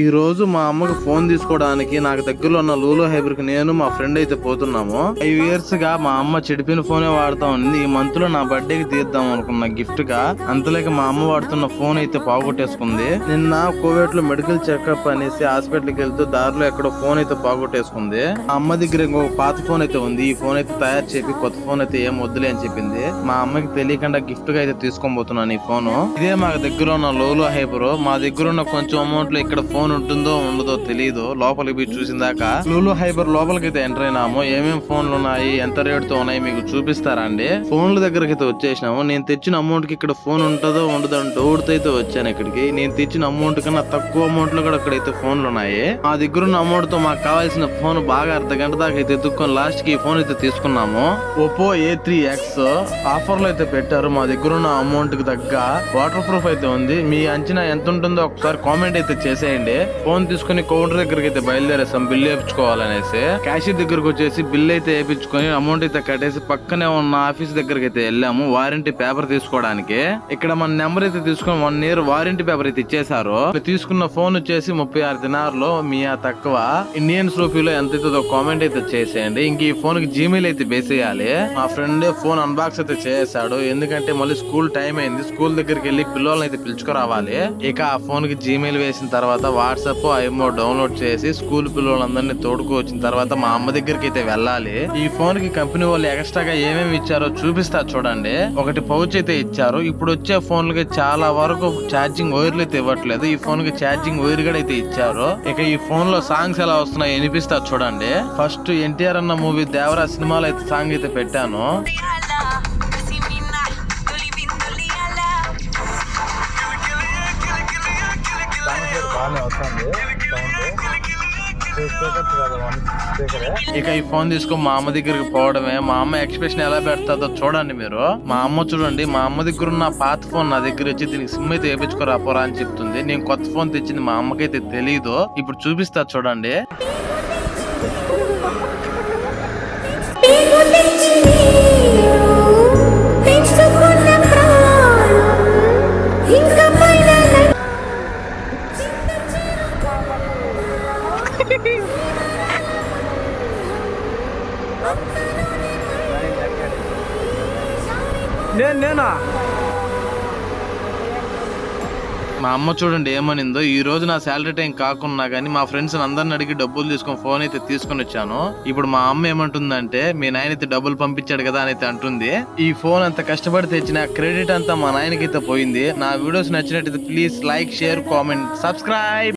ఈ రోజు మా అమ్మకు ఫోన్ తీసుకోవడానికి నాకు దగ్గరలో ఉన్న లూలో హైబర్కి నేను మా ఫ్రెండ్ అయితే పోతున్నాము. ఫైవ్ ఇయర్స్గా మా అమ్మ చెడిపిన ఫోనే వాడుతా ఉంది. ఈ మంత్లో నా బర్త్డే కి తీద్దాం అనుకున్న గిఫ్ట్గా అంతలేక మా అమ్మ వాడుతున్న ఫోన్ అయితే పోగొట్టేసుకుంది. నిన్న కోవిడ్లో మెడికల్ చెకప్ అనేసి హాస్పిటల్కి వెళ్తూ దారిలో ఎక్కడో ఫోన్ అయితే పోగొట్టేసుకుంది. మా అమ్మ దగ్గర ఇంకొక పాత ఫోన్ అయితే ఉంది. ఈ ఫోన్ అయితే తయారు చేపి కొత్త ఫోన్ అయితే ఏం వద్దులే అని చెప్పింది. మా అమ్మకి తెలియకుండా గిఫ్ట్గా అయితే తీసుకొని పోతున్నాను ఈ ఫోన్. ఇదే మా దగ్గర ఉన్న లోలో హైబర్. మా దగ్గర ఉన్న కొంచెం అమౌంట్లో ఇక్కడ ఫోన్ ఫోన్ ఉంటుందో ఉండదో తెలియదు లోపలికి పోయి చూసిన దాకా లూలు హైబర్ లోపలికి అయితే ఎంటర్ అయినాము. ఏమేం ఫోన్లు ఉన్నాయి? ఎంత రేట్తో ఉన్నాయి? మీకు చూపిస్తారా అండి? ఫోన్ల దగ్గరకి అయితే వచ్చేసినాము. నేను తెచ్చిన అమౌంట్కి ఇక్కడ ఫోన్ ఉంటుందో ఉండదో అని డౌట్ అయితే వచ్చాను ఇక్కడికి. నేను తెచ్చిన అమౌంట్ కన్నా తక్కువ అమౌంట్లో కూడా ఇక్కడైతే ఫోన్లు ఉన్నాయి. మా దగ్గర ఉన్న అమౌంట్తో మాకు కావాల్సిన ఫోన్ బాగా అర్ధ గంట దాకా అయితే ఎత్తుక్కొని లాస్ట్కి ఫోన్ అయితే తీసుకున్నాము. ఒప్పో ఏ త్రీ ఎక్స్ ఆఫర్లో అయితే పెట్టారు. మా దగ్గర ఉన్న అమౌంట్కి తగ్గ వాటర్ ప్రూఫ్ అయితే ఉంది. మీ అంచనా ఎంత ఉంటుందో ఒకసారి కామెంట్ అయితే చేసేయండి. ఫోన్ తీసుకుని కౌంటర్ దగ్గరికి అయితే బయలుదేరేసాం బిల్ వేయించుకోవాలనేసి. క్యాషియర్ దగ్గరకు వచ్చేసి బిల్ అయితే వేయించుకొని అమౌంట్ అయితే కట్టేసి పక్కనే ఉన్న ఆఫీస్ దగ్గరికి అయితే వెళ్ళాము. వారంటీ పేపర్ తీసుకోవడానికి. ఇక్కడ మన నెంబర్ అయితే తీసుకొని వన్ ఇయర్ వారంటీ పేపర్ అయితే ఇచ్చేసారు తీసుకున్న ఫోన్ వచ్చేసి ముప్పై ఆరు దినారులో మీ తక్కువ ఇండియన్స్ రూపీలో ఎంత అవుతుందో కామెంట్ అయితే చేసేయండి. ఇంక ఈ ఫోన్కి జీమెయిల్ అయితే వేసేయాలి మా ఫ్రెండ్ ఫోన్ అన్బాక్స్ అయితే చేశాడు. ఎందుకంటే మళ్ళీ స్కూల్ టైం అయింది. స్కూల్ దగ్గరికి వెళ్ళి పిల్లల్ని అయితే పిలుచుకురావాలి. ఇక ఆ ఫోన్కి జీమెయిల్ వేసిన తర్వాత వాట్సాప్ ఐమో డౌన్లోడ్ చేసి స్కూల్ పిల్లలందరినీ తోడుకు వచ్చిన తర్వాత మా అమ్మ దగ్గరికి అయితే వెళ్ళాలి. ఈ ఫోన్కి కంపెనీ వాళ్ళు ఎక్స్ట్రాగా ఏమేమి ఇచ్చారో చూపిస్తా చూడండి. ఒకటి పౌచ్ అయితే ఇచ్చారు. ఇప్పుడు వచ్చే ఫోన్లకి చాలా వరకు ఛార్జింగ్ వైర్లు అయితే ఇవ్వట్లేదు. ఈ ఫోన్కి ఛార్జింగ్ వైర్ కూడా అయితే ఇచ్చారు. ఇక ఈ ఫోన్లో సాంగ్స్ ఎలా వస్తున్నాయి వినిపిస్తా చూడండి. ఫస్ట్ ఎన్టీఆర్ అన్న మూవీ దేవరా సినిమాలో అయితే సాంగ్ అయితే పెట్టాను. బాగానే వస్తుంది. ఇక ఈ ఫోన్ తీసుకొని మా అమ్మ దగ్గరికి పోవడమే. మా అమ్మ ఎక్స్ప్రెషన్ ఎలా పెడతాదో చూడండి మీరు. మా అమ్మ చూడండి మా అమ్మ దగ్గర ఉన్న పాత ఫోన్ నా దగ్గర వచ్చి దీనికి సిమ్ అయితే వేపించుకోరా పోరా అని చెప్తుంది. నేను కొత్త ఫోన్ తెచ్చింది మా అమ్మకైతే తెలీదు. ఇప్పుడు చూపిస్తా చూడండి. మా అమ్మ చూడండి ఏమనిందో. ఈ రోజు నా శాలరీ టైం కాకున్నా కానీ మా ఫ్రెండ్స్ అందరిని అడిగి డబ్బులు తీసుకొని ఫోన్ అయితే తీసుకొని వచ్చాను. ఇప్పుడు మా అమ్మ ఏమంటుందంటే మీ నాయన అయితే డబ్బులు పంపించాడు కదా అని అయితే అంటుంది. ఈ ఫోన్ అంత కష్టపడి తెచ్చిన క్రెడిట్ అంతా మా నాయనకైతే పోయింది. నా వీడియోస్ నచ్చినట్టయితే please like share comment subscribe